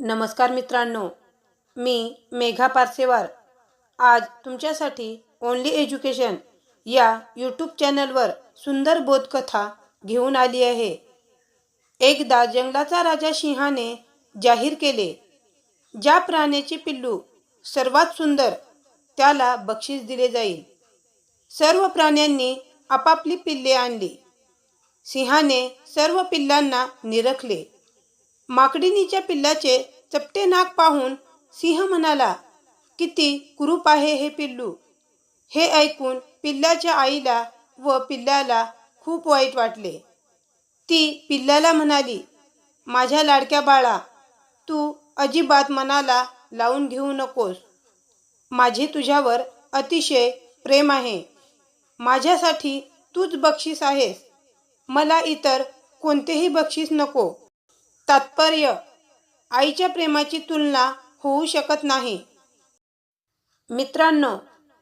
नमस्कार मित्रांनो मी मेघा पारसेवार. आज तुमच्यासाठी ओनली एज्युकेशन या यूट्यूब चॅनलवर सुंदर बोधकथा घेऊन आली आहे. एकदा जंगलाचा राजा सिंहाने जाहीर केले ज्या प्राण्याचे पिल्लू सर्वात सुंदर त्याला बक्षीस दिले जाईल. सर्व प्राण्यांनी आपापली पिल्ले आणली. सिंहाने सर्व पिल्लांना निरखले. माकडिनीच्या पिल्लाचे चपटे नाक पाहून सिंह म्हणाला किती कुरूप आहे हे पिल्लू. हे ऐकून पिल्लाच्या आईला व पिल्लाला खूप वाईट वाटले. ती पिल्लाला म्हणाली माझ्या लाडक्या बाळा तू अजिबात मनाला लावून घेऊ नकोस. माझे तुझ्यावर अतिशय प्रेम आहे. माझ्यासाठी तूच बक्षीस आहेस. मला इतर कोणतेही बक्षीस नको. तात्पर्य आईच्या प्रेमाची तुलना होऊ शकत नाही. मित्रांनो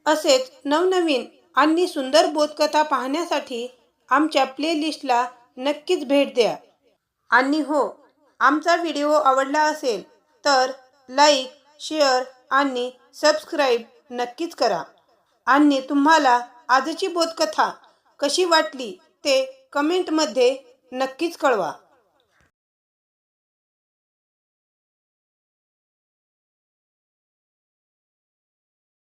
असेच नवनवीन आणि सुंदर बोधकथा पाहण्यासाठी आमच्या प्लेलिस्टला नक्कीच भेट द्या. आणि हो आमचा व्हिडिओ आवडला असेल तर लाईक शेअर आणि सबस्क्राईब नक्कीच करा. आणि तुम्हाला आजची बोधकथा कशी वाटली ते कमेंटमध्ये नक्कीच कळवा.